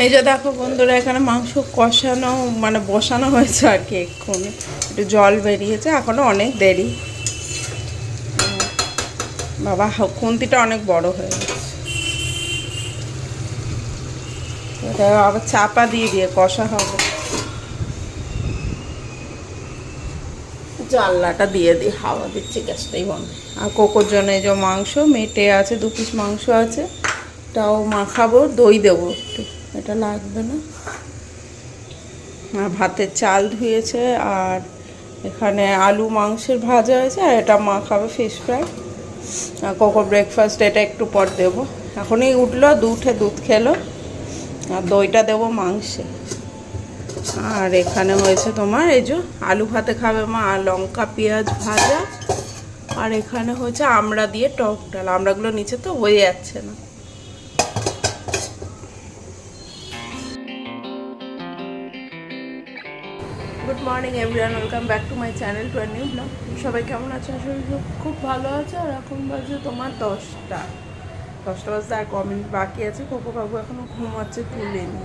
এই যে দেখো বন্ধুরা, এখানে মাংস কষানো মানে বসানো হয়েছে আর কি এক্ষুনি। একটু জল বেরিয়েছে, এখনও অনেক দেরি। বাবা, খুন্তিটা অনেক বড় হয়ে গেছে। আবার চাপা দিয়ে দিয়ে কষা হবে। জানলাটা দিয়ে দিই হাওয়া দিচ্ছি গ্যাসটাই বন্ধ। আর কোকোর জন্য এই যে মাংস, মেটে আছে, দু পিস মাংস আছে। এটাও মাখাবো, দই দেবো একটু। এটা লাগবে না। ভাতের চাল ধুয়েছে, আর এখানে আলু মাংসের ভাজা হয়েছে, আর এটা মা খাবে ফিশ ফ্রাই আর কোকো ব্রেকফাস্ট এটা একটু পর দেবো। এখনই উঠল, দুধে দুধ খেলো, আর দইটা দেবো মাংসে। আর এখানে হয়েছে তোমার, এই যে আলু ভাতে খাবে মা, আর লঙ্কা, পেঁয়াজ ভাজা। আর এখানে হয়েছে আমড়া দিয়ে টক ডাল। আমড়াগুলো নিচে তো হয়ে যাচ্ছে না। Morning everyone welcome back to my channel to new blog সবাই কেমন আছে? আসলে খুব ভালো আছে। আর এখন বাজে তোমার দশটা। দশটা বাজতে আর কমেন্ট বাকি আছে। কোকো বাবু এখনও ঘুমাচ্ছে, তুলেনি।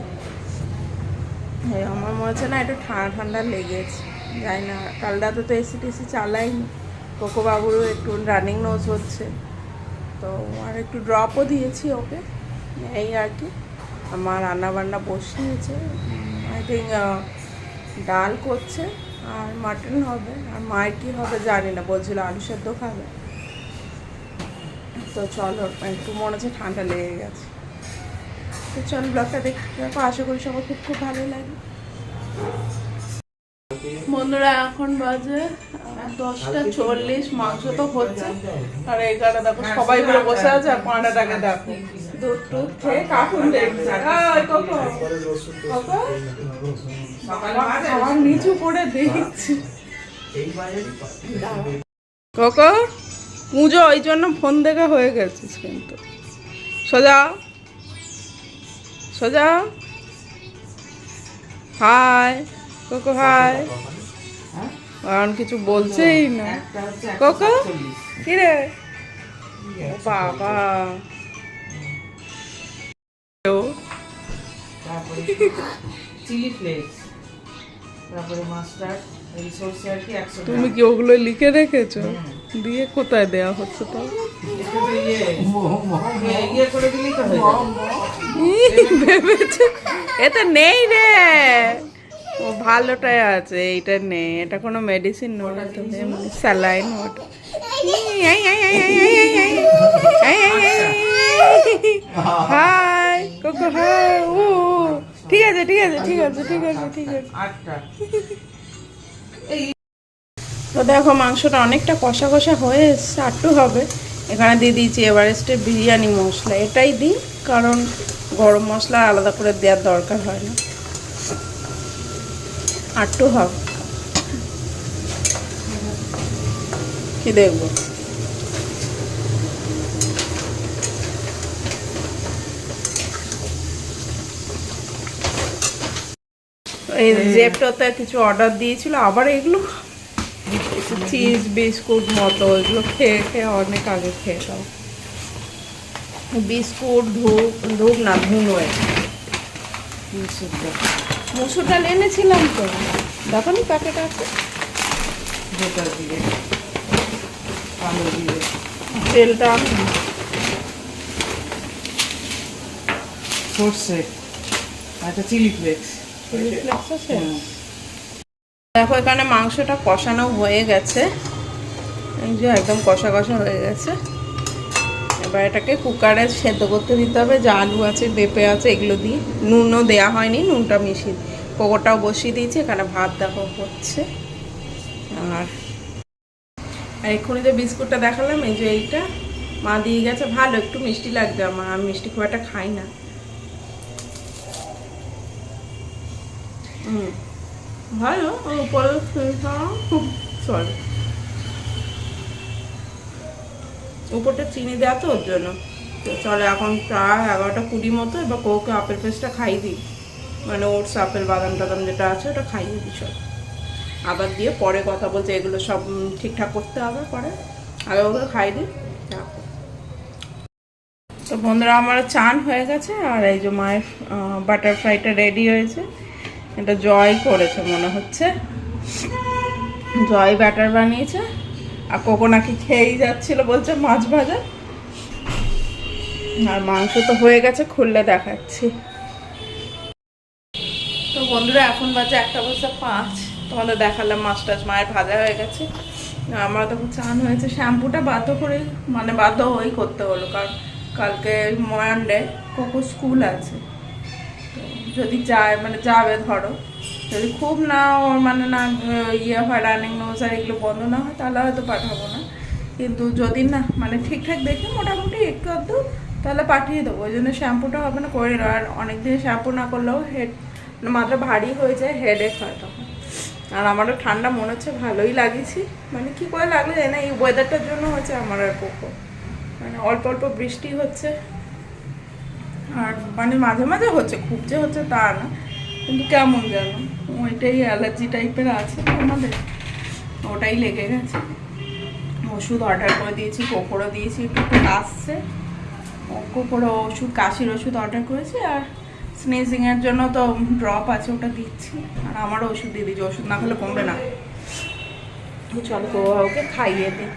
হ্যাঁ আমার মনে হচ্ছে না একটু ঠান্ডা ঠান্ডা লেগেছে। যাই না, কাল রাতে তো এসি টেসি চালাইনি। কোকো বাবুরও একটু রানিং নোজ হচ্ছে। তো আর একটু ড্রপও দিয়েছি ওকে। এই আর কি। আমার রান্না বান্না বসিয়েছে আই থিঙ্ক ডাল করছে, আর মাটন হবে, আর মায়ের কী হবে জানি না, বলছিল আলু সেদ্ধ খাবে। তো চলো, একটু মনে হচ্ছে ঠান্ডা লেগে গেছে। তো চলো ব্লগটা দেখতে দেখো আশা করি সবার খুব খুব ভালো লাগে বন্ধুরা, এখন বাজে দশটা চল্লিশ, মাংস তো হচ্ছে। আর এই এখানে দেখো, সবাই মিলে বসে আছে, আর পাঁটাটাকে দেখো। দুধ টুধ খেয়ে আমার নিচু করে দেখছি কোকো পুজো ওই জন্য ফোন দেখা হয়ে গেছিস কিন্তু। সোজা। সোজা। হাই। Coco hi. কারণ কিছু বলছেই না। কোকো কি রে বাবা। চিলি ফ্লেক্স তারপরে মাস্টার্ড এই সরষে আর কি একশো তুমি কি ওগুলো লিখে রেখেছো দিয়ে কোথায় দেওয়া হচ্ছে তো ইয়ে, ইয়ে হয়ে ভেবেছে এতে নেই রে ও ভালোটাই আছে এইটা নেই এটা কোনো মেডিসিন নয় স্যালাইন ওটা হাই কোকো হাই ও ঠিক আছে ঠিক আছে ঠিক আছে ঠিক আছে ঠিক আছে। তো দেখো মাংসটা অনেকটা কষা কষা হয়ে এসছে আটটু হবে। এখানে দিয়ে দিয়েছি এভারেস্টের বিরিয়ানি মশলা। এটাই দিই কারণ গরম মশলা আলাদা করে দেওয়ার দরকার হয় না। আটটু হবে। কি দেখব? এই জেপটাতে কিছু অর্ডার দিয়েছিল আবার এগুলো চিজ বিস্কুট মতো এগুলো খেয়ে খেয়ে অনেক আগে খেয়ে দাও বিস্কুট ধূপ ধূপ না ধুনোয় মুসুর ডাল এনেছিলাম তো। দেখো নি প্যাকেট আছে। গোটা দিয়ে আলু দিয়ে। তেলটা। সর্ষে একটা চিলি ফ্লেক্স। দেখো, এখানে মাংসটা কষানো হয়ে গেছে। একদম কষা কষা হয়ে গেছে। এবার এটাকে কুকারে সেদ্ধ করতে দিতে হবে। যা আলু আছে পেঁপে আছে, এগুলো দিয়ে নুনও দেওয়া হয়নি, নুনটা মিশিয়ে কোকোটাও বসিয়ে দিয়েছি, এখানে ভাত দেখো হচ্ছে। আর আর এক্ষুনি যে বিস্কুটটা দেখালাম, এই যে এইটা। মা দিয়ে গেছে, ভালো, একটু মিষ্টি লাগবে আমার। আমি মিষ্টি খুব একটা খাই না। ভালো উপরে সরি উপরটা চিনি দেওয়া তো ওর জন্য। তো চলে এখন প্রায় এগারোটা কুড়ি মতো, এবার কোকে আপেল পেস্টটা খাইয়ে দিই। মানে ওটস, আপেল, বাদাম টাদাম যেটা আছে ওটা খাইয়ে দিই সব আবার দিয়ে পরে কথা বলছে, এগুলো সব ঠিকঠাক করতে হবে পরে। আগে ওকে খাই দিই তো বন্ধুরা, আমার চান হয়ে গেছে, আর এই যে মায়ের বাটারফ্লাইটা রেডি হয়েছে। এটা জয় করেছে, মনে হচ্ছে। জয় ব্যাটার বানিয়েছে। আর কোকো নাকি খেয়েই যাচ্ছিল বলছে মাছ ভাজা। আর মাংস তো হয়ে গেছে, খুললে দেখাচ্ছি। তো বন্ধুরা, এখন বাজে একটা বছর পাঁচ। তোমাদের দেখালাম মাছ টাছ মায়ের ভাজা হয়ে গেছে। আমার তখন চান হয়েছে, শ্যাম্পুটা বাধ্য করে মানে বাধ্য হয়েই করতে হলো, কারণ কালকে ময়ান্ডে কোকো স্কুল আছে। যদি যায় মানে যাবে ধরো। যদি খুব না ওর মানে না ইয়ে হয় রানিং নোজ আর এগুলো বন্ধ না হয়, তাহলে হয়তো পাঠাবো না। কিন্তু যদি না মানে ঠিকঠাক দেখে মোটামুটি একটু আধটু, তাহলে পাঠিয়ে দেবো। ওই জন্য শ্যাম্পুটা হবে না, করে নেব। আর অনেক দিন শ্যাম্পু না করলেও হেড মানে মাথা ভারী হয়ে যায় হেডেক হয় তখন। আর আমারও ঠান্ডা মনে হচ্ছে, ভালোই লাগিয়েছি। মানে কি করে লাগল জানি না, এই ওয়েদারটার জন্য হচ্ছে আমার আর পোকো মানে অল্প অল্প বৃষ্টি হচ্ছে। আর মানে মাঝে মাঝে হচ্ছে, খুব যে হচ্ছে তা না, কিন্তু কেমন যেন। ওইটাই অ্যালার্জি টাইপের আছে আমাদের। ওটাই লেগে গেছে। ওষুধ অর্ডার করে দিয়েছি কোকোড়ো দিয়েছি, একটু আসছে। কোকোড়ো ওষুধ, কাশির ওষুধ অর্ডার করেছি আর স্নেজিংয়ের জন্য তো ড্রপ আছে, ওটা দিচ্ছি। আর আমারও ওষুধ দিয়ে দিচ্ছি ওষুধ না খেলে কমবে না। চল ওকে খাইয়ে দিই।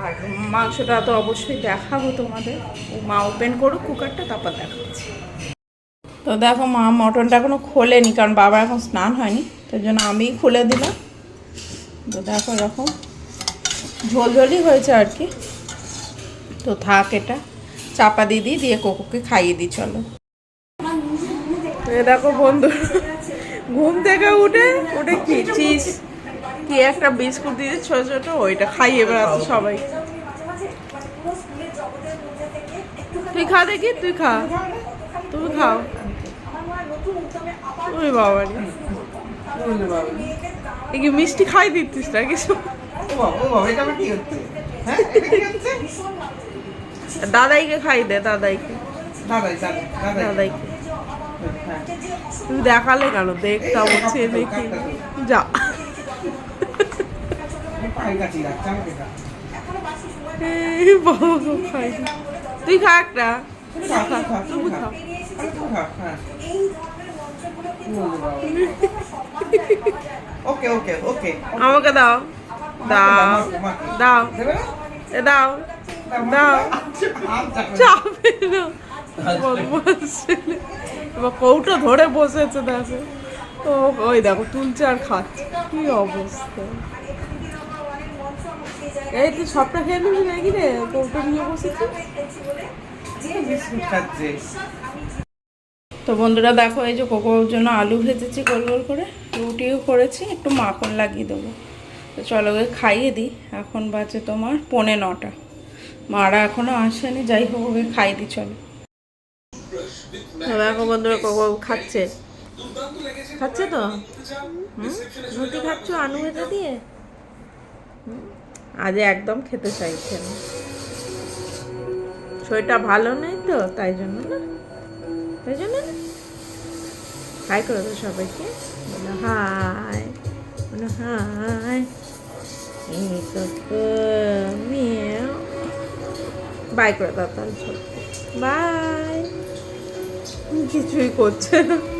আর মাংসটা তো অবশ্যই দেখাবো তোমাদের। ও মা ওপেন করুক কুকারটা তারপর দেখাচ্ছি। তো দেখো মা মটনটা এখনও খোলেনি, কারণ বাবা এখন স্নান হয়নি তার জন্য আমিই খুলে দিলাম। তো দেখো এরকম ঝোলঝোলই হয়েছে আর কি। তো থাক এটা, চাপা দিয়ে দিই, দিয়ে কোকোকে খাইয়ে দিই, চলো। দেখো বন্ধু, ঘুম থেকে উঠে উঠে কি চিজ কি একটা বিস্কুট দিয়ে ছোট ছোট ওইটা খাইয়ে বেড়াচ্ছে সবাই। তুই খা দেখি, তুই খা। তুমি খাও। ওই বাবা রে। কি মিষ্টি খাই দিতিস না কিছু? দাদাইকে খাই দে, দাদাইকে। দাদাই দাদাই দাদাই দাদাইকে। তুই দেখালে কেন? দেখতা হচ্ছে দেখি। যা পায়ের কাছে রাখছে আমাকে খা। এই বাবা গো, খাই না। তুই খা একটা। ওকে ওকে আমাকে দাও। দাও। দাও। দাও। দাও। এবার কৌটো ধরে বসেছে দেখো। ও, ওই দেখো, তুলছে আর খাচ্ছে। কি অবস্থা। এই তুই সবটা খেয়ে নিবি নাকি রে? কৌটো নিয়ে তো বন্ধুরা দেখো, এই যে কোকোর জন্য আলু ভেজেছি গোল গোল করে। রুটিও করেছি, একটু মাখন লাগিয়ে দেবো। তো চলো ওকে খাইয়ে দিই। এখন বাজে তোমার পনে নটা। মারা এখনও আসেনি, যাই হোক, ওকে খাইয়ে দিই, চলো। দেখো বন্ধুরা, কোকো খাচ্ছে। খাচ্ছে তো? রুটি খাচ্ছ আলু ভেজে দিয়ে? আজ একদম খেতে চাইছে না শরীরটা ভালো নেই তো, তাই জন্য না? তাই জন্য হাই করে দাও সবাইকে। High high. বাই করে দাও তাহলে বাই। কিছুই করছে না।